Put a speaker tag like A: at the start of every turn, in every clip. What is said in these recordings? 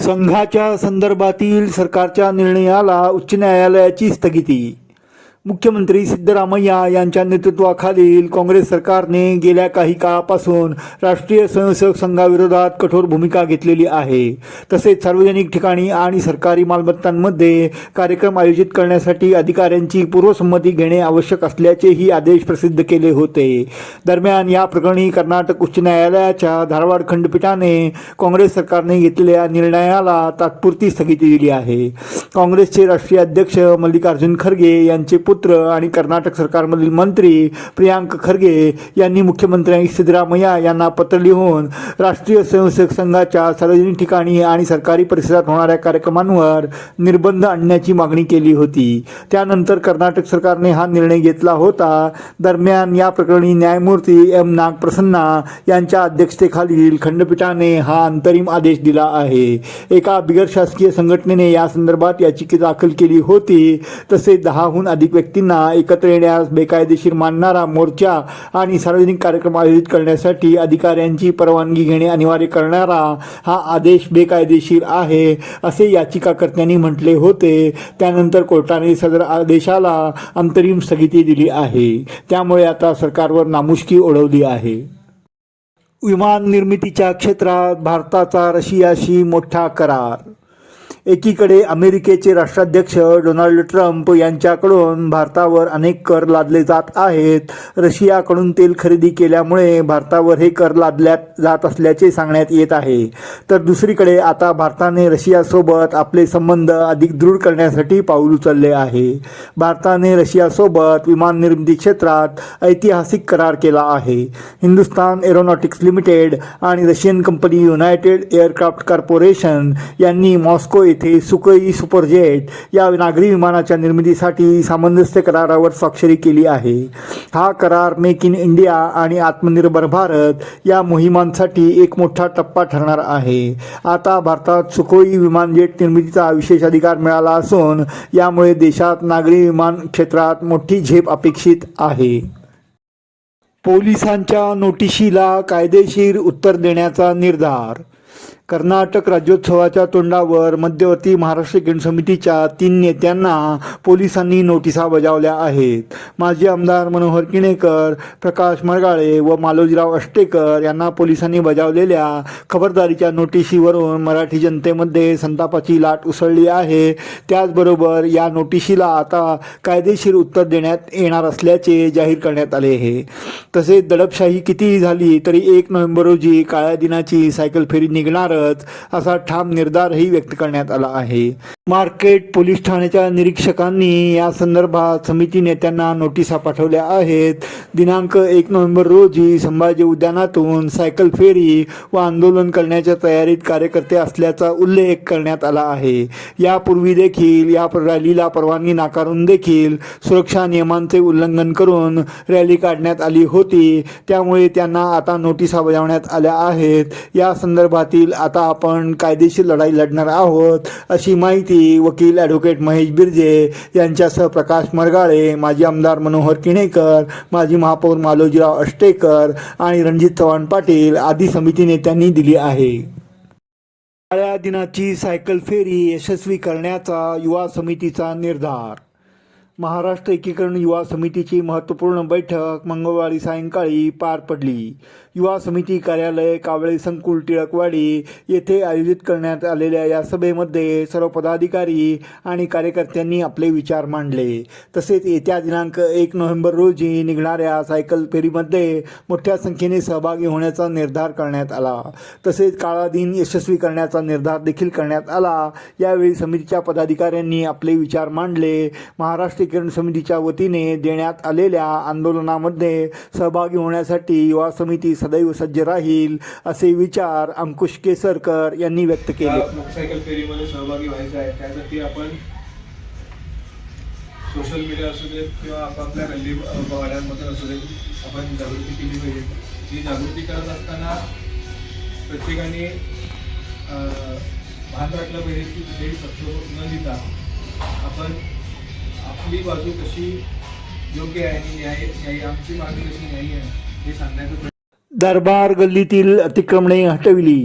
A: संघाच्या संदर्भातील सरकारच्या निर्णयाला उच्च न्यायालयाची स्थगिती. मुख्यमंत्री सिद्धरामय्या यांच्या नेतृत्वाखालील काँग्रेस सरकारने गेल्या काही काळापासून राष्ट्रीय स्वयंसेवक संघाविरोधात कठोर भूमिका घेतलेली आहे. तसेच सार्वजनिक ठिकाणी आणि सरकारी मालमत्तांमध्ये कार्यक्रम आयोजित करण्यासाठी अधिकाऱ्यांची पूर्वसंमती घेणे आवश्यक असल्याचेही आदेश प्रसिद्ध केले होते. दरम्यान या प्रकरणी कर्नाटक उच्च न्यायालयाच्या धारवाड खंडपीठाने काँग्रेस सरकारने घेतलेल्या निर्णयाला तात्पुरती स्थगिती दिली आहे. काँग्रेसचे राष्ट्रीय अध्यक्ष मल्लिकार्जुन खरगे यांचे पुत्र आणि कर्नाटक सरकारमधील मंत्री प्रियांक खरगे यांनी मुख्यमंत्री सिद्धरामय्या यांना पत्र लिहून राष्ट्रीय स्वयंसेवक संघाच्या सार्वजनिक ठिकाणी आणि सरकारी परिसरात होणाऱ्या कार्यक्रमांवर निर्बंध आणण्याची मागणी केली होती. त्यानंतर कर्नाटक सरकारने हा निर्णय घेतला होता. दरम्यान या प्रकरणी न्यायमूर्ती एम नागप्रसन्ना यांच्या अध्यक्षतेखालील खंडपीठाने हा अंतरिम आदेश दिला आहे. एका बिगर शासकीय संघटनेने या संदर्भात याचिका दाखल केली होती. तसेच दहाहून अधिक व्यक्ती व्यक्तींना एकत्र येण्यास बेकायदेशीर मानणारा मोर्चा आणि सार्वजनिक कार्यक्रम आयोजित करण्यासाठी अधिकाऱ्यांची परवानगी घेणे अनिवार्य करणारा हा आदेश बेकायदेशीर आहे असे याचिकाकर्त्यांनी म्हटले होते. त्यानंतर कोर्टाने सदर आदेशाला अंतरिम स्थगिती दिली आहे. त्यामुळे आता सरकारवर नामुष्की ओढवली आहे. विमान निर्मितीच्या क्षेत्रात भारताचा रशियाशी मोठा करार एकीकडे अमेरिकेचे राष्ट्राध्यक्ष डोनाल्ड ट्रम्प यांच्याकडून भारतावर अनेक कर लादले जात आहेत. रशियाकडून तेल खरेदी केल्यामुळे भारतावर हे कर लादल्यात जात असल्याचे सांगण्यात येत आहे. तर दुसरीकडे आता भारताने रशियासोबत आपले संबंध अधिक दृढ करण्यासाठी पाऊल उचलले आहे. भारताने रशियासोबत विमान निर्मिती क्षेत्रात ऐतिहासिक करार केला आहे. हिंदुस्तान एरोनॉटिक्स लिमिटेड आणि Russian company United Aircraft Corporation यांनी मॉस्को येथे सुकोई सुपरजेट या नागरी विमानाच्या निर्मितीसाठी सामंजस्य करारावर स्वाक्षरी केली आहे. हा करार मेक इन इंडिया आणि आत्मनिर्भर भारत या मोहिमांसाठी एक मोठा टप्पा ठरणार आहे. आता भारतात सुखोई विमानजेट निर्मितीचा विशेष अधिकार मिळाला असून यामुळे देशात नागरी विमान क्षेत्रात मोठी झेप अपेक्षित आहे. पोलिसांच्या नोटिशीला कायदेशीर उत्तर देण्याचा निर्धार कर्नाटक राज्योत्सवाच्या तोंडावर मध्यवर्ती महाराष्ट्र केंद्र समितीच्या तीन नेत्यांना पोलिसांनी नोटिसा बजावल्या आहेत. माजी आमदार मनोहर किणेकर प्रकाश मरगाळे व मालोजीराव अष्टेकर यांना पोलिसांनी बजावलेल्या खबरदारीच्या नोटिशीवरून मराठी जनतेमध्ये संतापाची लाट उसळली आहे. त्याचबरोबर या नोटिशीला आता कायदेशीर उत्तर देण्यात येणार असल्याचे जाहीर करण्यात आले आहे. तसेच दडपशाही कितीही झाली तरी एक नोव्हेंबर रोजी काळ्या दिनाची सायकल फेरी निघणारच असा ठाम निर्धारही व्यक्त करण्यात आला आहे. मार्केट पोलीस ठाण्याच्या निरीक्षकांनी या संदर्भात समिती नेत्यांना नोटिसा पाठवल्या आहेत. दिनांक एक नोव्हेंबर रोजी संभाजी उद्यानातून सायकल फेरी व आंदोलन करण्याच्या तयारीत कार्यकर्ते असल्याचा उल्लेख करण्यात आला आहे. यापूर्वी देखील या रॅलीला परवानगी नाकारून देखील सुरक्षा नियमांचे उल्लंघन करून रॅली काढण्यात आली होती. त्यामुळे त्यांना आता नोटिसा बजावण्यात आल्या आहेत. या संदर्भातील आता आपण कायदेशीर लढाई लढणार आहोत अशी माहिती वकील ॲडव्होकेट महेश बिर्जे यांच्यासह प्रकाश मरगाळे माजी आमदार मनोहर किणेकर माजी महापौर मालोजीराव अष्टेकर आणि रणजित चव्हाण पाटील आदी समिती नेत्यांनी दिली आहे. काळ्या दिनाची सायकल फेरी यशस्वी करण्याचा युवा समितीचा निर्धार महाराष्ट्र एकीकरण युवा समितीची महत्त्वपूर्ण बैठक मंगळवारी सायंकाळी पार पडली. युवा समिती कार्यालय कावळे संकुल टिळकवाडी येथे आयोजित करण्यात आलेल्या या सभेमध्ये सर्व पदाधिकारी आणि कार्यकर्त्यांनी आपले विचार मांडले. तसेच येत्या दिनांक एक नोव्हेंबर रोजी निघणाऱ्या सायकल फेरीमध्ये मोठ्या संख्येने सहभागी होण्याचा निर्धार करण्यात आला. तसेच काळा दिन यशस्वी करण्याचा निर्धार देखील करण्यात आला. यावेळी समितीच्या पदाधिकाऱ्यांनी आपले विचार मांडले. महाराष्ट्र एकीकरण समितीच्या वतीने देण्यात आलेल्या आंदोलनामध्ये सहभागी होण्यासाठी युवा समिती सदैव सज्ज राहील असे विचार अंकुश केसरकर यांनी व्यक्त केले.
B: मोटरसायकल फेरीमध्ये सहभागी व्हायचं आहे. त्यासाठी आपण सोशल मीडिया असू देत किंवा आपापल्या गल्ली वाड्यांमध्ये असू देत आपण जागृती केली पाहिजे. ही जागृती करत असताना प्रत्येकाने भान राखलं पाहिजे की कुठेही सक्षम न देता आपण आपली बाजू कशी योग्य आहे न्याय आमची मागणी कशी नाही आहे हे सांगण्याचा
A: दरबार गल्लीतील अतिक्रमणे हटविली.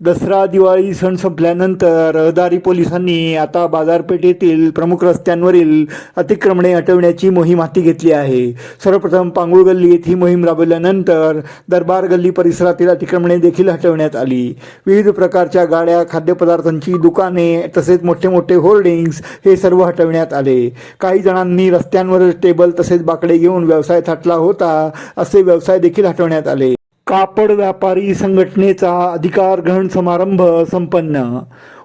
A: दसरा दिवाळी सण संपल्यानंतर रहदारी पोलिसांनी आता बाजारपेठेतील प्रमुख रस्त्यांवरील अतिक्रमणे हटवण्याची मोहीम हाती घेतली आहे. सर्वप्रथम पांगुळ गल्लीत ही मोहीम राबवल्यानंतर दरबार गल्ली परिसरातील अतिक्रमणे देखील हटवण्यात आली. विविध प्रकारच्या गाड्या खाद्यपदार्थांची दुकाने तसेच मोठे मोठे होर्डिंग्स हे सर्व हटवण्यात आले. काही जणांनी रस्त्यांवर टेबल तसेच बाकडे घेऊन व्यवसाय थाटला होता असे व्यवसाय देखील हटवण्यात आले. कापड व्यापारी संघटनेचा अधिकार ग्रहण समारंभ संपन्न.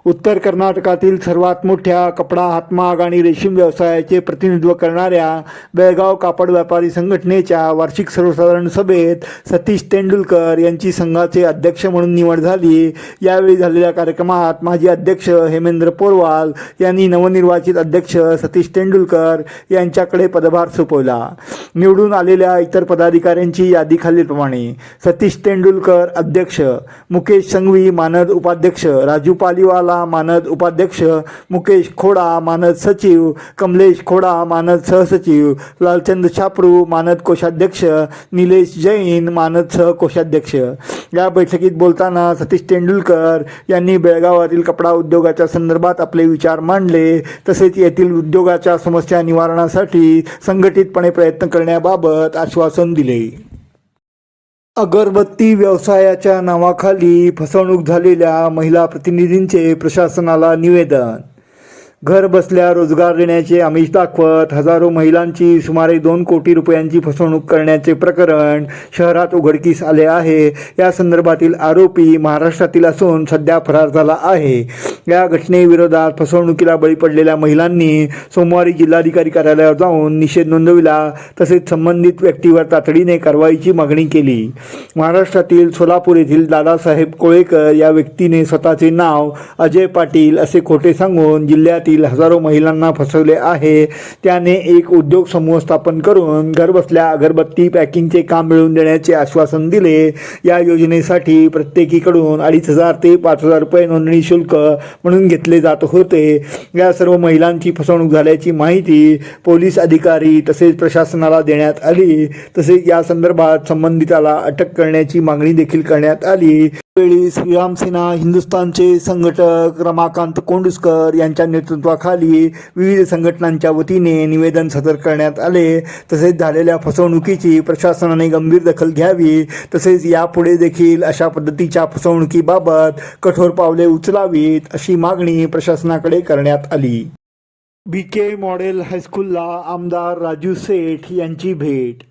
A: उत्तर कर्नाटकातील सर्वात मोठ्या कपडा हातमाग आणि रेशीम व्यवसायाचे प्रतिनिधित्व करणाऱ्या बेळगाव कापड व्यापारी संघटनेच्या वार्षिक सर्वसाधारण सभेत सतीश तेंडुलकर यांची संघाचे अध्यक्ष म्हणून निवड झाली. यावेळी झालेल्या कार्यक्रमात माजी अध्यक्ष हेमेंद्र पोरवाल यांनी नवनिर्वाचित अध्यक्ष सतीश तेंडुलकर यांच्याकडे पदभार सोपवला. निवडून आलेल्या इतर पदाधिकाऱ्यांची यादी खालीलप्रमाणे. सतीश तेंडुलकर अध्यक्ष मुकेश संघवी मानद उपाध्यक्ष राजू पालीवाला मानद उपाध्यक्ष मुकेश खोडा मानद सचिव कमलेश खोडा मानद सहसचिव लालचंद छापरू मानद कोषाध्यक्ष निलेश जैन मानद सहकोषाध्यक्ष. या बैठकीत बोलताना सतीश तेंडुलकर यांनी बेळगावातील कपडा उद्योगाच्या संदर्भात आपले विचार मांडले. तसेच येथील उद्योगाच्या समस्या निवारणासाठी संघटितपणे प्रयत्न करण्याबाबत आश्वासन दिले. अगरबत्ती व्यवसायाच्या नावाखाली फसवणूक झालेल्या महिला प्रतिनिधींचे प्रशासनाला निवेदन. घर बसल्या रोजगार देण्याचे आमिष दाखवत हजारो महिलांची सुमारे दोन कोटी रुपयांची फसवणूक करण्याचे प्रकरण शहरात उघडकीस आले आहे. या संदर्भातील आरोपी महाराष्ट्रातील असून सध्या फरार झाला आहे. या घटनेविरोधात फसवणुकीला बळी पडलेल्या महिलांनी सोमवारी जिल्हाधिकारी कार्यालयावर जाऊन निषेध नोंदविला तसेच संबंधित व्यक्तीवर तातडीने कारवाईची मागणी केली. महाराष्ट्रातील सोलापूर येथील दादासाहेब कोळेकर या व्यक्तीने स्वतःचे नाव अजय पाटील असे खोटे सांगून जिल्ह्यातील हजारो महिलांना फसवले आहे. त्याने एक उद्योग समूह स्थापन करून घरबसल्या अगरबत्ती पॅकिंगचे काम मिळवून देण्याचे आश्वासन दिले. या योजनेसाठी प्रत्येकीकडून अडीच हजार ते पाच हजार रुपये नोंदणी शुल्क म्हणून घेतले जात होते. या सर्व महिलांची फसवणूक झाल्याची माहिती पोलीस अधिकारी तसेच प्रशासनाला देण्यात आली. तसेच या संदर्भात संबंधिताला अटक करण्याची मागणी देखील करण्यात आली. वेळी श्रीराम सेना हिंदुस्थानचे संघटक रमाकांत कोंडुस्कर यांच्या नेतृत्वाखाली विविध संघटनांच्या वतीने निवेदन सादर करण्यात आले. तसेच झालेल्या फसवणुकीची प्रशासनाने गंभीर दखल घ्यावी. तसेच यापुढे देखील अशा पद्धतीच्या फसवणुकीबाबत कठोर पावले उचलावीत अशी मागणी प्रशासनाकडे करण्यात आली. बी के मॉडेल हायस्कूलला आमदार राजू सेठ यांची भेट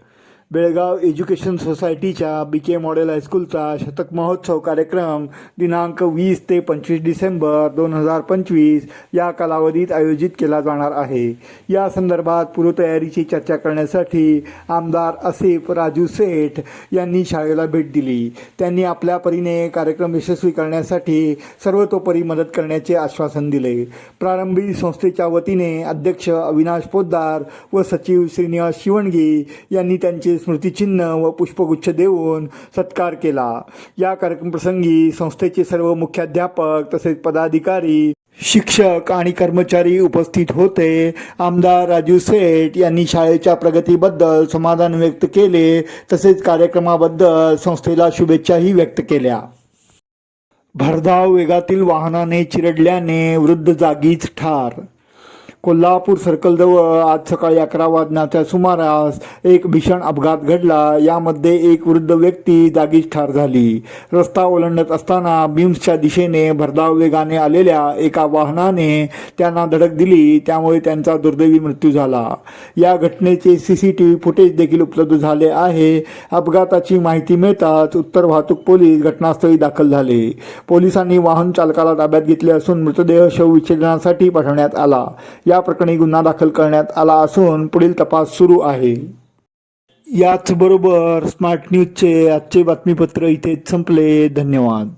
A: बेळगाव एज्युकेशन सोसायटीच्या बी के मॉडेल हायस्कूलचा शतक महोत्सव कार्यक्रम दिनांक वीस ते पंचवीस डिसेंबर दोन हजार पंचवीस या कालावधीत आयोजित केला जाणार आहे. या संदर्भात पूर्वतयारीची चर्चा करण्यासाठी आमदार आसिफ राजू सेठ यांनी शाळेला भेट दिली. त्यांनी आपल्या परीने कार्यक्रम यशस्वी करण्यासाठी सर्वतोपरी मदत करण्याचे आश्वासन दिले. प्रारंभी संस्थेच्या वतीने अध्यक्ष अविनाश पोद्दार व सचिव श्रीनिवास शिवणगी यांनी त्यांचे स्मृतिचिन्ह व पुष्पगुच्छ देऊन सत्कार केला. या कार्यक्रमप्रसंगी संस्थेचे सर्व मुख्याध्यापक तसेच पदाधिकारी शिक्षक आणि कर्मचारी उपस्थित होते. आमदार राजू सेठ यांनी शाळेच्या प्रगतीबद्दल समाधान व्यक्त केले. तसेच कार्यक्रमाबद्दल संस्थेला शुभेच्छाही व्यक्त केल्या. भरधाव वेगातील वाहनाने चिरडल्याने वृद्ध जागीच ठार कोल्हापूर सर्कलजवळ आज सकाळी अकरा वाजण्याच्या सुमारास एक भीषण अपघात घडला. यामध्ये एक वृद्ध व्यक्ती जागीच ठार झाली. रस्ता ओलांडत असताना बीम्सच्या दिशेने भरधाव वेगाने आलेल्या एका वाहनाने त्यांना धडक दिली. त्यामुळे त्यांचा दुर्दैवी मृत्यू झाला. या घटनेचे C C T V footage देखील उपलब्ध झाले आहे. अपघाताची माहिती मिळताच उत्तर वाहतूक पोलीस घटनास्थळी दाखल झाले. पोलिसांनी वाहन चालकाला ताब्यात घेतले असून मृतदेह शवविच्छेदनासाठी पाठवण्यात आला. या प्रकरणी गुन्हा दाखल करण्यात आला असून पुढील तपास सुरू आहे. याचबरोबर स्मार्ट न्यूजचे आजचे बातमीपत्र इथेच संपले. धन्यवाद.